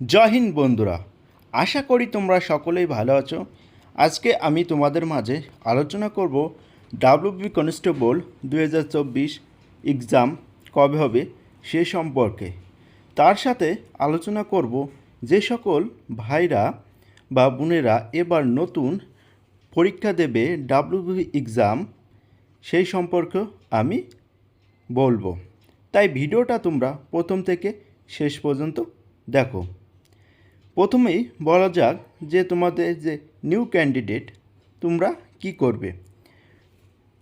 জয় হিন্দ বন্ধুরা, আশা করি তোমরা সকলেই ভালো আছো। আজকে আমি তোমাদের মাঝে আলোচনা করব ডাব্লিউবি কনস্টেবল দু হাজার চব্বিশ এক্সাম কবে হবে সে সম্পর্কে। তার সাথে আলোচনা করব যে সকল ভাইরা বা বোনেরা এবার নতুন পরীক্ষা দেবে ডাব্লিউবি এক্সাম, সেই সম্পর্কে আমি বলব। তাই ভিডিওটা তোমরা প্রথম থেকে শেষ পর্যন্ত দেখো। প্রথমেই বলা যাক যে তোমাদের যে নিউ ক্যান্ডিডেট তোমরা কি করবে?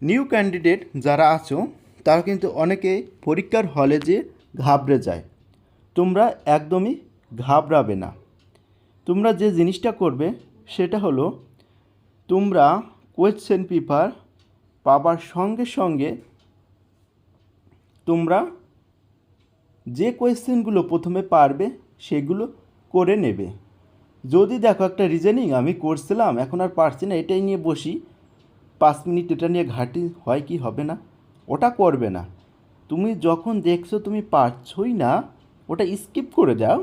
নিউ ক্যান্ডিডেট যারা আছো, তারা কিন্তু অনেকে পরীক্ষার হলে যে ঘাবড়ে যায়। তোমরা একদমই ঘাবড়াবে না। তোমরা যে জিনিসটা করবে, সেটা হলো তোমরা কোয়েশ্চেন পেপার পাবার সঙ্গে সঙ্গে তোমরা যে কোয়েশ্চেনগুলো প্রথমে পারবে, সেগুলো করে নেবে। যদি দেখো একটা রিজনিং আমি করছিলাম, এখন আর পারছি না, এটাই নিয়ে বসি। পাঁচ মিনিট এটা নিয়ে ঘাটি হয় কি হবে না? ওটা করবে না। তুমি যখন দেখছ তুমি পারছই না, ওটা স্কিপ করে যাও।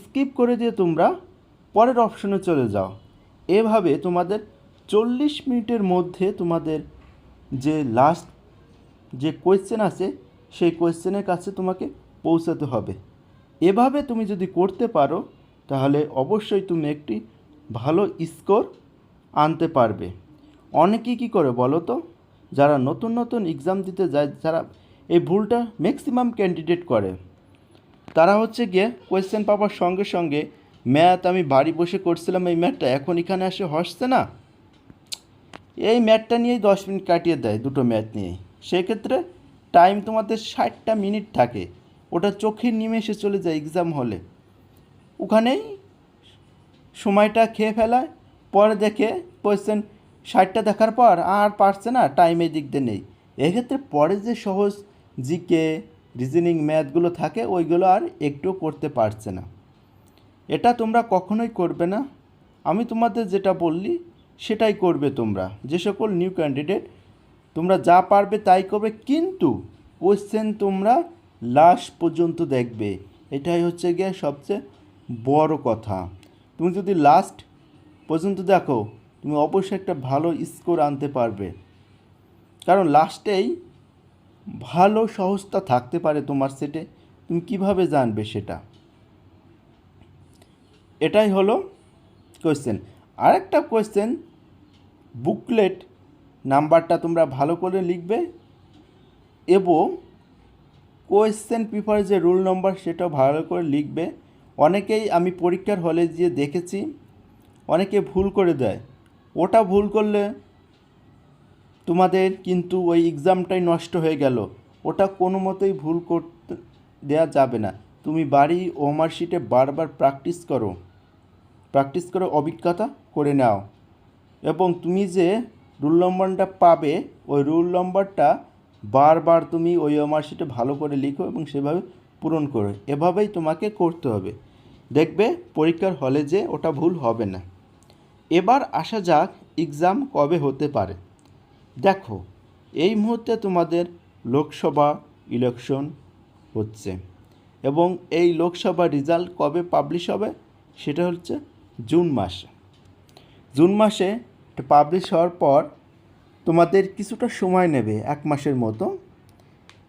স্কিপ করে দিয়ে তোমরা পরের অপশনে চলে যাও। এভাবে তোমাদের চল্লিশ মিনিটের মধ্যে তোমাদের যে লাস্ট যে কোয়েশ্চেন আছে, সেই কোয়েশ্চেনের কাছে তোমাকে পৌঁছাতে হবে। এভাবে তুমি যদি করতে পারো, তাহলে অবশ্যই তুমি একটি ভালো স্কোর আনতে পারবে। অনেকেই কী করে বলো তো? যারা নতুন নতুন এক্সাম দিতে যায়, যারা এই ভুলটা ম্যাক্সিমাম ক্যান্ডিডেট করে, তারা হচ্ছে গিয়ে কোয়েশ্চেন পাওয়ার সঙ্গে সঙ্গে, ম্যাথ, আমি বাড়ি বসে করছিলাম, এই ম্যাথটা এখন এখানে এসে হসছে না? এই ম্যাথটা নিয়েই দশ মিনিট কাটিয়ে দেয় দুটো ম্যাথ নিয়েই। সেক্ষেত্রে টাইম তোমাদের ষাটটা মিনিট থাকে। ওটা চোখের নিমেষে চলে যায় এক্সাম হলে ওখানেই সময়টা খেয়ে ফেলায়, পরে দেখে কোয়েশ্চেন ষাটটা দেখার পর আর পারছে না টাইমের দিক দিয়ে নেই। এক্ষেত্রে পরে যে সহজ জিকে রিজনিং ম্যাথগুলো থাকে, ওইগুলো আর একটু করতে পারছে না। এটা তোমরা কখনোই করবে না। আমি তোমাদের যেটা বললি, সেটাই করবে তোমরা। যে সকল নিউ ক্যান্ডিডেট তোমরা যা পারবে তাই করবে, কিন্তু কোয়েশ্চেন তোমরা লাস্ট পর্যন্ত দেখবে। এটাই হচ্ছে গিয়ে সবচেয়ে বড় কথা। তুমি যদি লাস্ট পর্যন্ত দেখো, তুমি অবশ্যই একটা ভালো স্কোর আনতে পারবে। কারণ লাস্টেই ভালো, সহজতা থাকতে পারে তোমার সেটে তুমি কীভাবে জানবে সেটা? এটাই হলো কোয়েশ্চেন আরেকটা কোয়েশ্চেন বুকলেট নাম্বারটা তোমরা ভালো করে লিখবে এবং কোয়েশ্চেন পেপার যে রুল নম্বর সেটাও ভালো করে লিখবে, অনেকেই আমি পরীক্ষার হলে গিয়ে দেখেছি, অনেকে ভুল করে দেয়। ওটা ভুল করলে তোমাদের কিন্তু ওই এক্সামটাই নষ্ট হয়ে গেল। ওটা কোনো মতেই ভুল করতে দেওয়া যাবে না। তুমি বাড়ি ওমার শিটে বারবার প্র্যাকটিস করো। প্র্যাকটিস করে অভিজ্ঞতা করে নাও। এবং তুমি যে রুল নম্বরটা পাবে, ওই রুল নম্বরটা বারবার তুমি ওই মার্কশিটে ভালো করে লিখো এবং সেভাবে পূরণ করো। এভাবেই তোমাকে করতে হবে। দেখবে পরীক্ষার হলে যে ওটা ভুল হবে না। এবার আসা যাক এক্সাম কবে হতে পারে। দেখো, এই মুহূর্তে তোমাদের লোকসভা ইলেকশন হচ্ছে এবং এই লোকসভা রেজাল্ট কবে পাবলিশ হবে সেটা হচ্ছে জুন মাসে। জুন মাসে পাবলিশ হওয়ার পর তোমাদের কিছুটা সময় নেবে, এক মাসের মতো।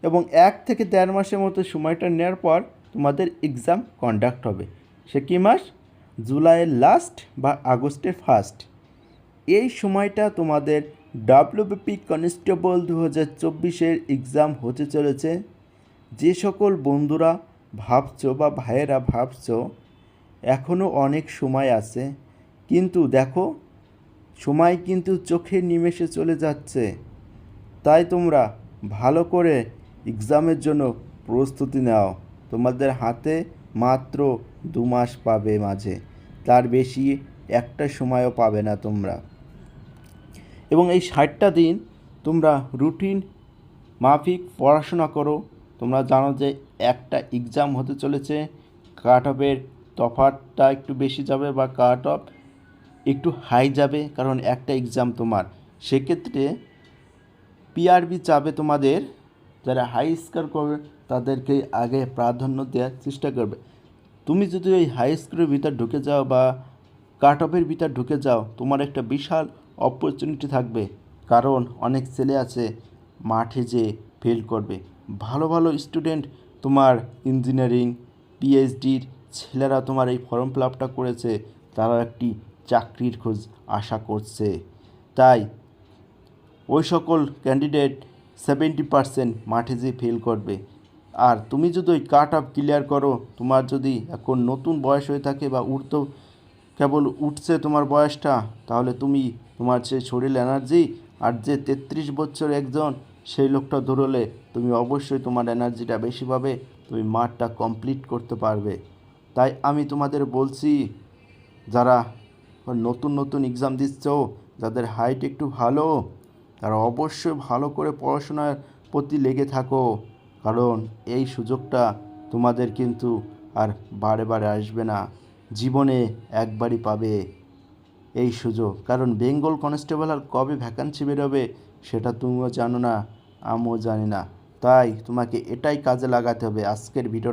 এবং এক থেকে দেড় মাসের মতো সময়টা নেওয়ার পর তোমাদের এক্সাম কন্ডাক্ট হবে। সে কী মাস? জুলাইয়ের লাস্ট বা আগস্টের ফার্স্ট এই সময়টা তোমাদের ডাব্লিউবিপি কনস্টেবল দু হাজার চব্বিশের এক্সাম হতে চলেছে। যে সকল বন্ধুরা ভাবছ বা ভাইয়েরা ভাবছ এখনও অনেক সময় আছে। কিন্তু দেখো সময় কিন্তু চোখের নিমেষে চলে যাচ্ছে। তাই তোমরা ভালো করে এক্সামের জন্য প্রস্তুতি নাও। তোমাদের হাতে মাত্র দু মাস পাবে মাঝে। তার বেশি একটা সময়ও পাবে না তোমরা। এবং এই ষাটটা দিন তোমরা রুটিন মাফিক পড়াশোনা করো। তোমরা জানো যে একটা এক্সাম হতে চলেছে। কাট অফের তফাতটা একটু বেশি যাবে বা কাট অফ একটু হাই যাবে, কারণ একটা এক্সাম তোমার। সেক্ষেত্রে পিআরবি চাবে তোমাদের যারা হাই স্কোর করবে, তাদেরকে আগে প্রাধান্য দেওয়ার চেষ্টা করবে। তুমি যদি ওই হাই স্কুলের ভিতর ঢুকে যাও বা কাট অফের ভিতর ঢুকে যাও, তোমার একটা বিশাল অপরচুনিটি থাকবে। কারণ অনেক ছেলে আছে, মাঠে যে ফেল করবে। ভালো ভালো স্টুডেন্ট তোমার ইঞ্জিনিয়ারিং পিএইচডির ছেলেরা তোমার এই ফর্ম ফিল আপটা করেছে, তারা একটি চাকরির খোঁজ আশা করছে। তাই ওই সকল ক্যান্ডিডেট সেভেন্টি পার্সেন্ট মাঠে যে ফেল করবে। আর তুমি যদি ওই কাট আপ ক্লিয়ার করো, তোমার যদি এখন নতুন বয়স হয়ে থাকে বা উঠতো কেবল উঠছে তোমার বয়সটা, তাহলে তুমি তোমার যে শরীর এনার্জি আর যে তেত্রিশ বছর একজন, সেই লোকটা ধরলে তুমি অবশ্যই তোমার এনার্জিটা বেশি পাবে, তুমি মাঠটা কমপ্লিট করতে পারবে। তাই আমি তোমাদের বলছি, যারা নতুন নতুন এক্সাম দিচ্ছ, যাদের হাইট একটু ভালো, তারা অবশ্যই ভালো করে পড়াশোনার প্রতি লেগে থাকো। কারণ এই সুযোগটা তোমাদের কিন্তু আর বারে বারে আসবে না, জীবনে একবারই পাবে এই সুযোগ। কারণ বেঙ্গল কনস্টেবল আর কবে ভ্যাকান্সি বেরোবে, সেটা তুমিও জানো না, আমিও জানি না। তাই তোমাকে এটাই কাজে লাগাতে হবে আজকের ভিডিও